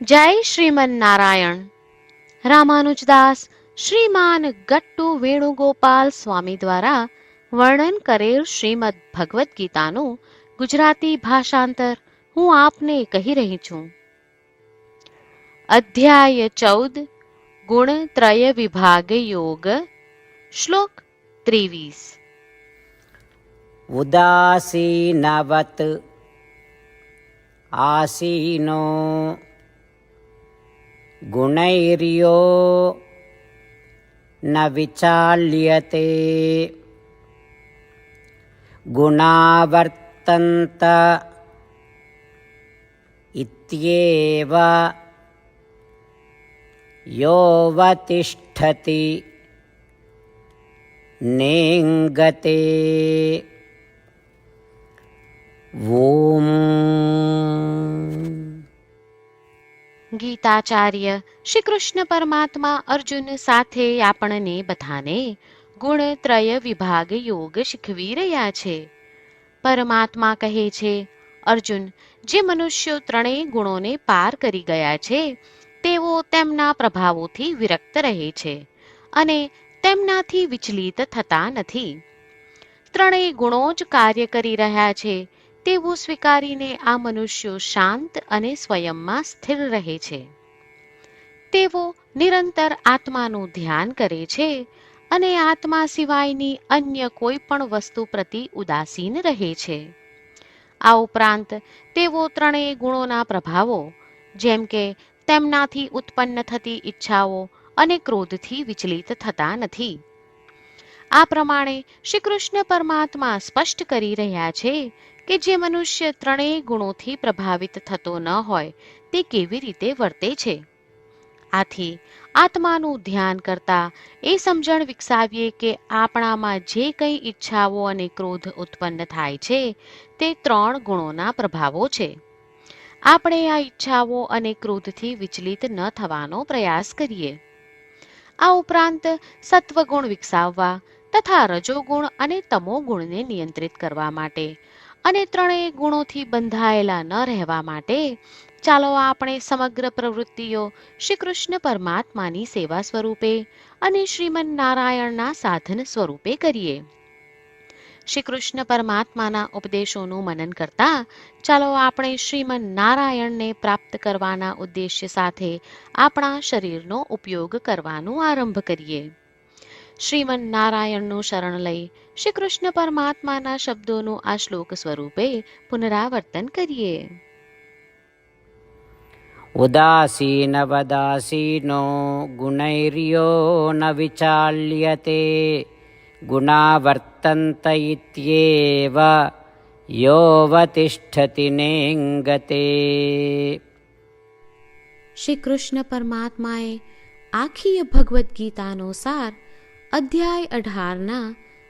જય શ્રીમન નારાયણ રામાનુજદાસ શ્રીમાન ગટ્ટુ વેણુગોપાલ સ્વામી દ્વારા વર્ણન કરેલ શ્રીમદ ભગવદ્ ગીતાનું ગુજરાતી ભાષાંતર હું આપને કહી રહી છું. અધ્યાય ચૌદ, ગુણ ત્રય વિભાગ યોગ, શ્લોક ત્રેવીસ. ઉદાસીનવત આસીનો ગુણૈર્યો ન વિચાલ્યતે ગુણાવર્તંત ઇત્યેવ યોવતિષ્ઠતિ નેંગતે ઓમ ગીતાચાર્ય શ્રી કૃષ્ણ પરમાત્મા અર્જુન સાથે આપણને બધાને ગુણત્રય વિભાગ યોગ શીખવી રહ્યા છે. પરમાત્મા કહે છે, અર્જુન, જે મનુષ્યો ત્રણેય ગુણોને પાર કરી ગયા છે, તેઓ તેમના પ્રભાવોથી વિરક્ત રહે છે અને તેમનાથી વિચલિત થતા નથી. ત્રણેય ગુણો જ કાર્ય કરી રહ્યા છે તેવું સ્વીકારીને આ મનુષ્યો શાંત અને સ્વયંમાં સ્થિર રહે છે. તેઓ નિરંતર આત્માનું ધ્યાન કરે છે અને આત્મા સિવાયની અન્ય કોઈ પણ વસ્તુ પ્રતિ ઉદાસીન રહે છે. આ ઉપરાંત તેઓ ત્રણેય ગુણોના પ્રભાવો, જેમ કે તેમનાથી ઉત્પન્ન થતી ઈચ્છાઓ અને ક્રોધથી વિચલિત થતા નથી. આ પ્રમાણે શ્રી કૃષ્ણ પરમાત્મા સ્પષ્ટ કરી રહ્યા છે કે જે મનુષ્ય ત્રણેય ગુણોથી પ્રભાવિત થતો ન હોય, તે કેવી રીતે વર્તે છે? આથી, આત્માનું ધ્યાન કરતા એ સમજણ વિકસાવીએ કે આપણામાં જે કંઈ ઈચ્છાઓ અને ક્રોધ ઉત્પન્ન થાય છે, તે ત્રણ ગુણોના પ્રભાવો છે. આપણે આ ઈચ્છાઓ અને ક્રોધથી વિચલિત ન થવાનો પ્રયાસ કરીએ. આ ઉપરાંત સત્વગુણ વિકસાવવા તથા રજોગુણ અને તમોગુણને નિયંત્રિત કરવા માટે અને ત્રણેય ગુણોથી બંધાયેલા ન રહેવા માટે, ચાલો આપણે સમગ્ર પ્રવૃત્તિઓ શ્રી કૃષ્ણ પરમાત્માની સેવા સ્વરૂપે અને શ્રીમન નારાયણના સાધન સ્વરૂપે કરીએ. શ્રી કૃષ્ણ પરમાત્માના ઉપદેશોનું મનન કરતા, ચાલો આપણે શ્રીમન નારાયણને પ્રાપ્ત કરવાના ઉદ્દેશ્ય સાથે આપણા શરીરનો ઉપયોગ કરવાનું આરંભ કરીએ. શ્રીમન નારાયણનું શરણ લઈ શ્રી કૃષ્ણ પરમાત્માના શબ્દોનું આ શ્લોક સ્વરૂપે પુનરાવર્તન કરીએ. ઉદાસીનવદાસીનો ગુણૈર્યો ન વિચાલ્યતે ગુણાવર્તંત ઇત્યેવ યોવતિષ્ઠતિ નેંગતે. શ્રી કૃષ્ણ પરમાત્માએ આખી ભગવદ્ ગીતાનો સાર અધ્યાય અઢારના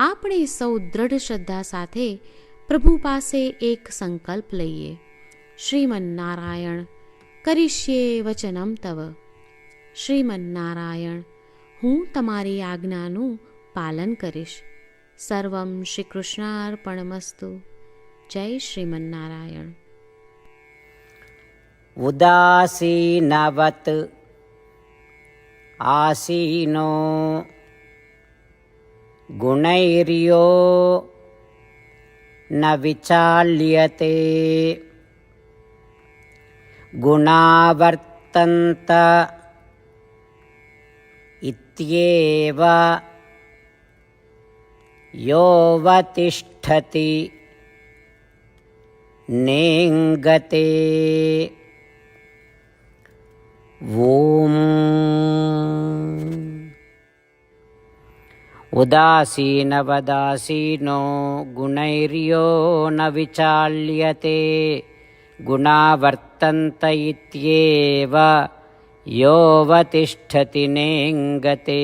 આપણે સૌ દ્રઢ શ્રદ્ધા સાથે પ્રભુ પાસે એક સંકલ્પ લઈએ. શ્રીમન્નારાયણ, કરીશ્યે વચનમ તવ. શ્રીમન્નારાયણ, હું તમારી આજ્ઞાનું પાલન કરીશ. સર્વમ શ્રી કૃષ્ણાર્પણમસ્તુ જય શ્રીમન્નારાયણ. ઉદાસીનવત, આસીનો गुणैर्यो न विचाल्यते गुणावर्तन्त इत्येव योऽवतिष्ठति नेङ्गते ॐ उदासीनवदासीनो गुणैर्यो न विचाल्यते गुणावर्तन्त इत्येव योऽवतिष्ठति नेङ्गते